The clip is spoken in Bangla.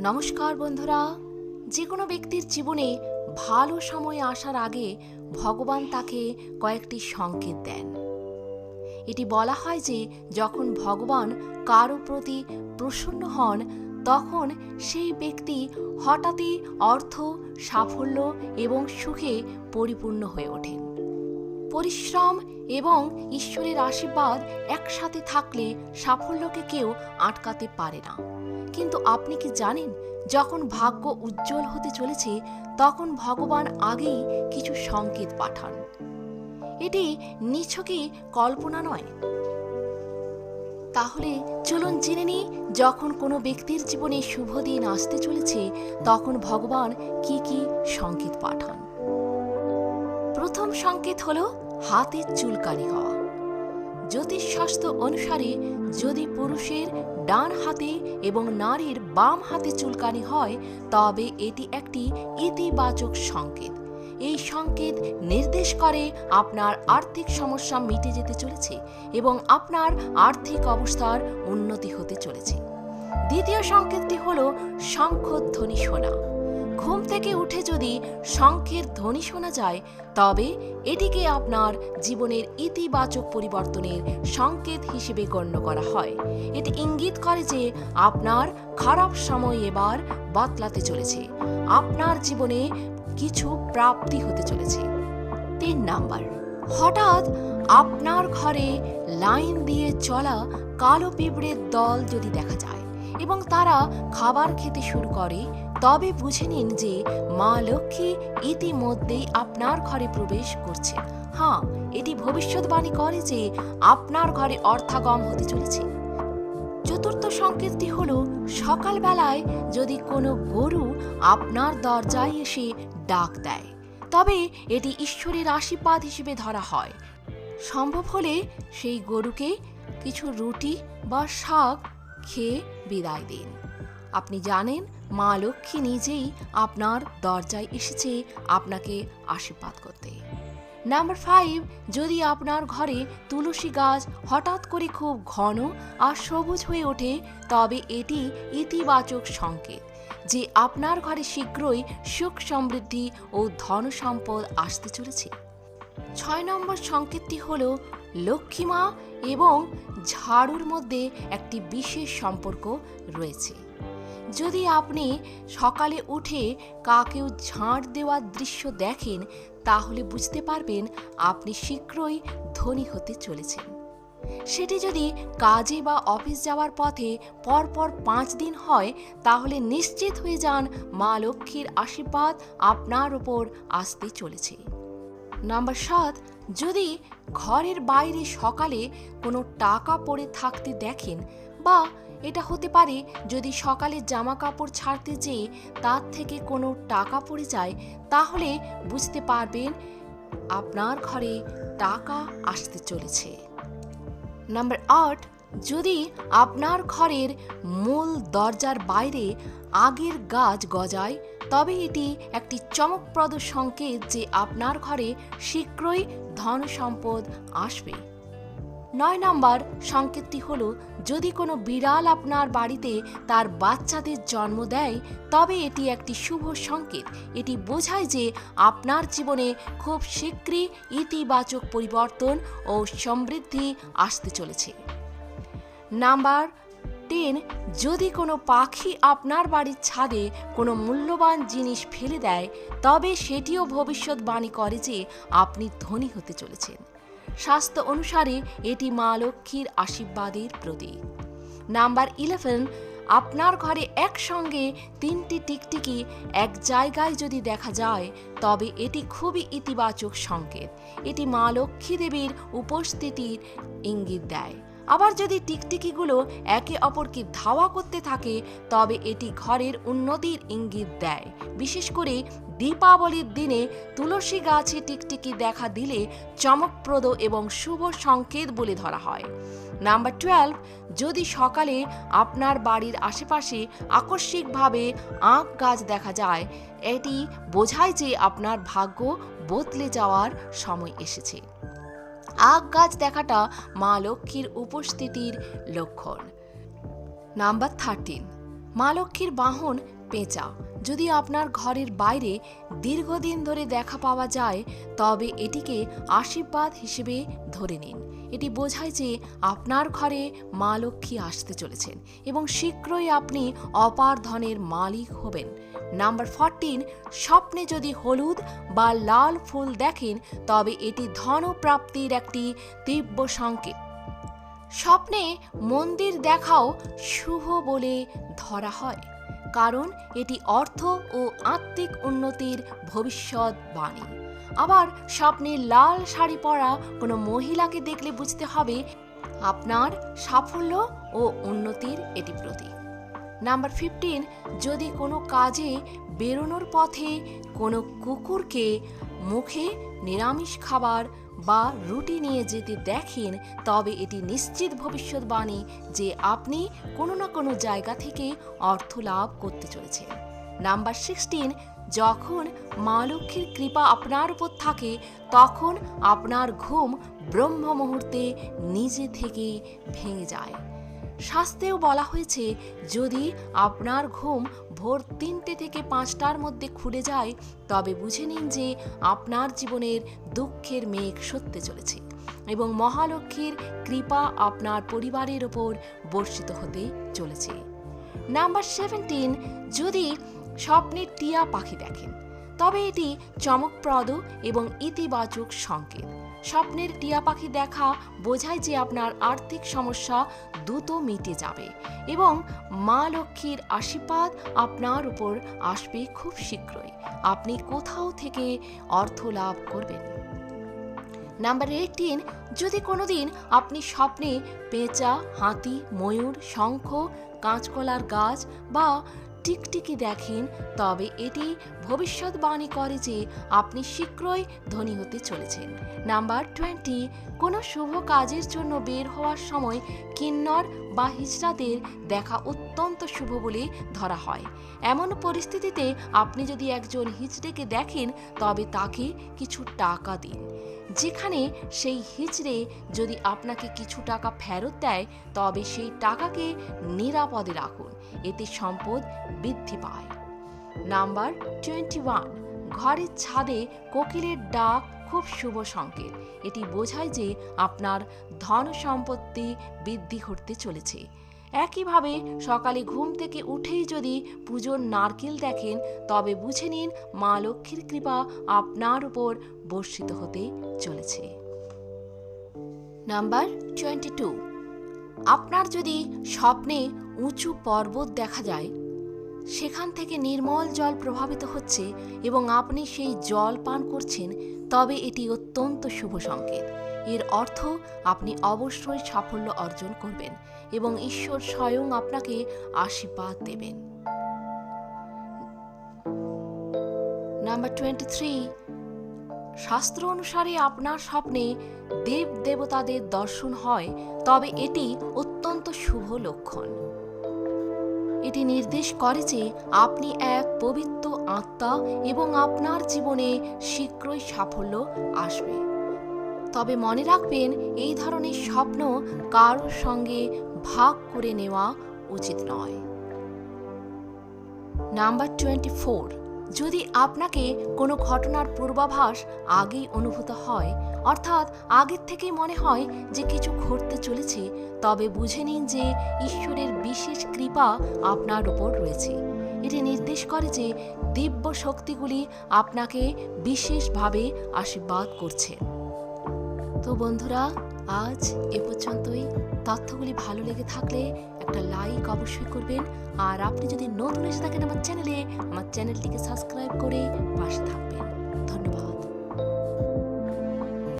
নমস্কার বন্ধুরা। যে কোনো ব্যক্তির জীবনে ভালো সময় আসার আগে ভগবান তাকে কয়েকটি সংকেত দেন। এটি বলা হয় যে, যখন ভগবান কারও প্রতি প্রসন্ন হন, তখন সেই ব্যক্তি হঠাৎই অর্থ, সাফল্য এবং সুখে পরিপূর্ণ হয়ে ওঠেন। পরিশ্রম এবং ঈশ্বরের আশীর্বাদ একসাথে থাকলে সাফল্যকে কেউ আটকাতে পারে না। কিন্তু আপনি কি জানেন, যখন ভাগ্য উজ্জ্বল হতে চলেছে, তখন ভগবান আগেই কিছু সংকেত পাঠান। এটি নিছকই কল্পনা নয়। তাহলে চলুন জেনে নিই, যখন কোনো ব্যক্তির জীবনে শুভ দিন আসতে চলেছে, তখন ভগবান কি কি সংকেত পাঠান। প্রথম সংকেত হল হাতে চুলকানি হওয়া। জ্যোতিষশাস্ত্র অনুসারে যদি পুরুষের ডান হাতে এবং নারীর বাম হাতে চুলকানি হয়, তবে এটি একটি ইতিবাচক সংকেত। এই সংকেত নির্দেশ করে আপনার আর্থিক সমস্যা মিটে যেতে চলেছে এবং আপনার আর্থিক অবস্থার উন্নতি হতে চলেছে। দ্বিতীয় সংকেতটি হল শঙ্খধ্বনি শোনা। ঘুম থেকে উঠে যদি শঙ্খের ধ্বনি শোনা যায়, তবে এটিকে আপনার জীবনের ইতিবাচক পরিবর্তনের সংকেত হিসেবে গণ্য করা হয়। এটি ইঙ্গিত করে যে আপনার খারাপ সময় এবার বদলাতে চলেছে। আপনার জীবনে কিছু প্রাপ্তি হতে চলেছে। তিন নাম্বার, হঠাৎ আপনার ঘরে লাইন দিয়ে চলা কালো পিঁপড়ের দল যদি দেখা যায় এবং তারা খাবার খেতে শুরু করে। তবে বুঝে নিন যে মা লক্ষ্মী ইতিমধ্যেই আপনার ঘরে প্রবেশ করছে। হ্যাঁ এটি ভবিষ্যৎবাণী করে যে আপনার ঘরে অর্থাগম হতে চলেছে। চতুর্থ সংকেতটি হল, সকালবেলায় যদি কোনো গরু আপনার দরজায় এসে ডাক দেয়, তবে এটি ঈশ্বরের আশীর্বাদ হিসেবে ধরা হয়। সম্ভব হলে সেই গরুকে কিছু রুটি বা শাক খেয়ে বিদায় দিন। আপনি জানেন, মা লক্ষ্মী নিজেই আপনার দরজায় এসেছে আপনাকে আশীর্বাদ করতে। নাম্বার ফাইভ যদি আপনার ঘরে তুলসী গাছ হঠাৎ করে খুব ঘন আর সবুজ হয়ে ওঠে, তবে এটি ইতিবাচক সংকেত যে আপনার ঘরে শীঘ্রই সুখ সমৃদ্ধি ও ধন সম্পদ আসতে চলেছে। ছয় নম্বর সংকেতটি হল লক্ষ্মীমা এবং ঝাড়ুর মধ্যে একটি বিশেষ সম্পর্ক রয়েছে। যদি আপনি সকালে উঠে কাকেও ঝাঁট দেওয়ার দৃশ্য দেখেন, তাহলে বুঝতে পারবেন আপনি শীঘ্রই ধনী হতে চলেছেন। সেটি যদি কাজে বা অফিস যাওয়ার পথে পরপর পাঁচ দিন হয়, তাহলে নিশ্চিত হয়ে যান মা লক্ষ্মীর আশীর্বাদ আপনার ওপর আসতে চলেছে। নাম্বার সাত, যদি ঘরের বাইরে সকালে কোনো টাকা পড়ে থাকতে দেখেন বা এটা হতে পারে যদি সকালে জামা কাপড় ছাড়তে যেয়ে তার থেকে কোনো টাকা পড়ে যায়, তাহলে বুঝতে পারবেন আপনার ঘরে টাকা আসতে চলেছে। নাম্বার আট যদি আপনার ঘরের মূল দরজার বাইরে আগের গাছ গজায়, তবে এটি একটি চমকপ্রদ সংকেত যে আপনার ঘরে শীঘ্রই ধন সম্পদ আসবে। নয় নম্বর সংকেতটি হলো, যদি কোনো বিড়াল আপনার বাড়িতে তার বাচ্চাদের জন্ম দেয়, তবে এটি একটি শুভ সংকেত। এটি বোঝায় যে আপনার জীবনে খুব শীঘ্রই ইতিবাচক পরিবর্তন ও সমৃদ্ধি আসতে চলেছে। নাম্বার টেন যদি কোনো পাখি আপনার বাড়ির ছাদে কোনো মূল্যবান জিনিস ফেলে দেয়, তবে সেটিও ভবিষ্যৎবাণী করে যে আপনি ধনী হতে চলেছেন। স্বাস্থ্য অনুসারে এটি মা লক্ষ্মীর আশীর্বাদের প্রতীক। নাম্বার ইলেভেন আপনার ঘরে একসঙ্গে তিনটি টিকটিকি এক জায়গায় যদি দেখা যায়, তবে এটি খুবই ইতিবাচক সংকেত। এটি মা লক্ষ্মী দেবীর উপস্থিতির ইঙ্গিত দেয়। আবার যদি টিকটিকিগুলো একে অপরকে ধাওয়া করতে থাকে, তবে এটি ঘরের উন্নতির ইঙ্গিত দেয়। বিশেষ করে দীপাবলির দিনে তুলসী গাছে টিকটিকি দেখা দিলে চমকপ্রদ এবং শুভ সংকেত বলে ধরা হয়। নাম্বার টুয়েলভ, যদি সকালে আপনার বাড়ির আশেপাশে আকস্মিকভাবে আঁক গাছ দেখা যায়, এটি বোঝায় যে আপনার ভাগ্য বদলে যাওয়ার সময় এসেছে। আখ গাছ দেখাটা মা লক্ষ্মীর উপস্থিতির লক্ষণ। নাম্বার থার্টিন মা লক্ষ্মীর বাহন পেঁচা। যদি আপনার ঘরের বাইরে দীর্ঘদিন ধরে দেখা পাওয়া যায়, তবে এটিকে আশীর্বাদ হিসেবে ধরে নিন। এটি বোঝায় যে আপনার ঘরে মা লক্ষ্মী আসতে চলেছেন এবং শীঘ্রই আপনি অপার ধনের মালিক হবেন। নাম্বার ফরটিন স্বপ্নে যদি হলুদ বা লাল ফুল দেখেন, তবে এটি ধনপ্রাপ্তির একটি তীব্র সংকেত। স্বপ্নে মন্দির দেখাও শুভ বলে ধরা হয়, কারণ এটি অর্থ ও আত্মিক উন্নতির ভবিষ্যৎবাণী আবার স্বপ্নে লাল শাড়ি পরা কোনো মহিলাকে দেখলে বুঝতে হবে আপনার সাফল্য ও উন্নতির এটি প্রতীক। নাম্বার ফিফটিন, যদি কোনো কাজে বেরোনোর পথে কোনো কুকুরকে মুখে নিরামিষ খাবার বা রুটি নিয়ে যেতে দেখেন, তবে এটি নিশ্চিত ভবিষ্যৎবাণী যে আপনি কোনো না কোনো জায়গা থেকে অর্থ লাভ করতে চলেছেন। নাম্বার সিক্সটিন যখন মা লক্ষ্মীর কৃপা আপনার উপর থাকে, তখন আপনার ঘুম ব্রহ্ম মুহূর্তে নিজে থেকে ভেঙে যায়। শাস্ত্রেও বলা হয়েছে, যদি আপনার ঘুম ভোর তিনটে থেকে পাঁচটার মধ্যে খুলে যায়, তবে বুঝে নিন যে আপনার জীবনের দুঃখের মেঘ সত্যি চলেছে এবং মহালক্ষ্মীর কৃপা আপনার পরিবারের ওপর বর্ষিত হতে চলেছে। নাম্বার সেভেন্টিন, যদি স্বপ্নে টিয়া পাখি দেখেন। তবে এটি চমকপ্রদ এবং ইতিবাচক সংকেত। স্বপ্নের টিয়া পাখি দেখা বোঝায় যে আপনার আর্থিক সমস্যা দ্রুত মিটে যাবে এবং মা লক্ষ্মীর আশীর্বাদ আপনার উপর আসবে খুব শীঘ্রই। আপনি কোথাও থেকে অর্থ লাভ করবেন। নাম্বার এইটিন যদি কোনোদিন আপনি স্বপ্নে পেঁচা, হাতি, ময়ূর, শঙ্খ, কাঁচকলার গাছ বা টিকটিকি দেখেন, তবে এটি ভবিষ্যৎবাণী করে যে আপনি শীঘ্রই ধনী হতে চলেছেন। নাম্বার টোয়েন্টি, কোনো শুভ কাজের জন্য বের হওয়ার সময় কিন্নর বা হিজড়াদের দেখা অত্যন্ত শুভ বলে ধরা হয়। এমন পরিস্থিতিতে আপনি যদি একজন হিজড়েকে দেখেন, তবে তাকে কিছু টাকা দিন। যেখানে সেই হিজড়ে যদি আপনাকে কিছু টাকা ফেরত দেয়, তবে সেই টাকাকে নিরাপদে রাখুন। এতে সম্পদ বৃদ্ধি পায়। নাম্বার টোয়েন্টি ওয়ান ঘরের ছাদে কোকিলের ডাক খুব শুভ সংকেত। এটি বোঝায় যে আপনার ধন সম্পত্তি বৃদ্ধি ঘটতে চলেছে। একইভাবে সকালে ঘুম থেকে উঠেই যদি পুজোর নারকেল দেখেন, তবে বুঝে নিন মা লক্ষ্মীর কৃপা আপনার উপর বর্ষিত হতে চলেছে। Number twenty two. আপনার যদি স্বপ্নে উঁচু পর্বত দেখা যায়, সেখান থেকে নির্মল জল প্রভাবিত হচ্ছে এবং আপনি সেই জল পান করছেন, তবে এটি অত্যন্ত শুভ সংকেত। এর অর্থ আপনি অবশ্যই সাফল্য অর্জন করবেন এবং ঈশ্বর স্বয়ং আপনাকে আশীর্বাদ দেবেন। নাম্বার টোয়েন্টি থ্রি শাস্ত্র অনুসারে আপনার স্বপ্নে দেব দেবতাদের দর্শন হয়, তবে এটি অত্যন্ত শুভ লক্ষণ। এটি নির্দেশ করে যে আপনি এক পবিত্র আত্মা এবং আপনার জীবনে শীঘ্রই সাফল্য আসবে। তবে মনে রাখবেন, এই ধরনের স্বপ্ন কারোর সঙ্গে ভাগ করে নেওয়া উচিত নয়। নাম্বার টোয়েন্টি ফোর যদি আপনাকে কোনো ঘটনার পূর্বাভাস আগেই অনুভূত হয়, অর্থাৎ আগের থেকেই মনে হয় যে কিছু ঘটতে চলেছে, তবে বুঝে নিন যে ঈশ্বরের বিশেষ কৃপা আপনার উপর রয়েছে। এটি নির্দেশ করে যে দিব্য শক্তিগুলি আপনাকে বিশেষভাবে আশীর্বাদ করছে। তো বন্ধুরা, আজ এ পর্যন্তই। তথ্যগুলি ভালো লেগে থাকলে একটা লাইক অবশ্যই করবেন। আর আপনি যদি নতুন এসে থাকেন আমার চ্যানেলে আমার চ্যানেলটিকে সাবস্ক্রাইব করে পাশে থাকবেন। ধন্যবাদ।